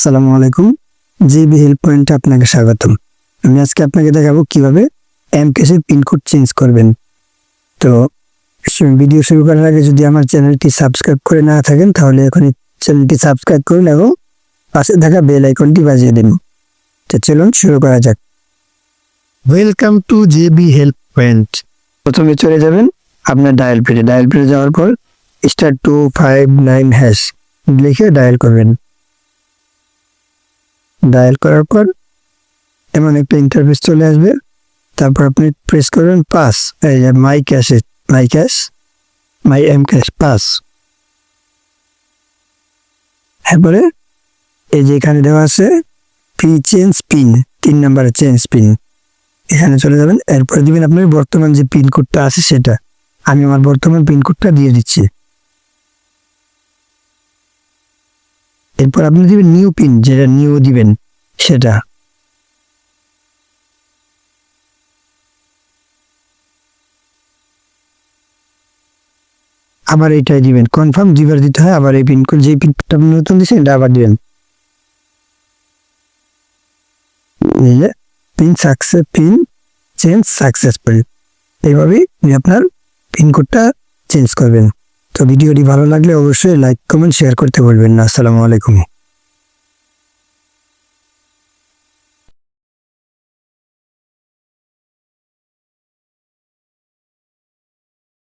আসসালামু আলাইকুম GB help পয়েন্টে আপনাকে স্বাগতম। আমি আজকে আপনাকে দেখাবো কীভাবে এম কেসের পিনকোড চেঞ্জ করবেন। তো ভিডিও শুরু করার আগে যদি আমার চ্যানেলটি সাবস্ক্রাইব করে না থাকেন তাহলে এখন চ্যানেলটি সাবস্ক্রাইব করুন এবং পাশে থাকা বেল আইকনটি বাজিয়ে দিন। তো চলুন শুরু করা যাক। Welcome to JB help point প্রথমে চলে যাবেন আপনার ডায়াল পেজে ডায়াল পেজে যাওয়ার পর star two five nine hash লিখে ডায়াল করবেন। ডায়াল করার পর এমন একটা ইন্টারফেস চলে আসবে। তারপর আপনি প্রেস করবেন পাস এই যে my cache my cash my M cash pass এরপরে এই যে এখানে দেওয়া আছে ফ্রি চেঞ্জ পিন তিন নাম্বারের চেঞ্জ পিন এখানে চলে যাবেন। এরপরে দিবেন আপনার বর্তমান যে পিনকোডটা আছে সেটা। আমি আমার বর্তমান পিনকোডটা দিয়ে দিচ্ছি। এরপর আপনি দিবেন নিউ পিন যেটা নিউ দিবেন, সেটা। আবার এইটাই দিবেন। কনফার্ম দুইবার দিতে হয়, আবার এই পিনকোড যে পিনটা আপনি নতুন দিচ্ছেন এটা আবার দিবেন। Pin success, pin change successful. এইভাবেই আপনি আপনার পিনকোডটা চেঞ্জ করবেন। তো ভিডিওটি ভালো লাগলে অবশ্যই লাইক কমেন্ট শেয়ার করতে বলবেন না। আসসালামু আলাইকুম।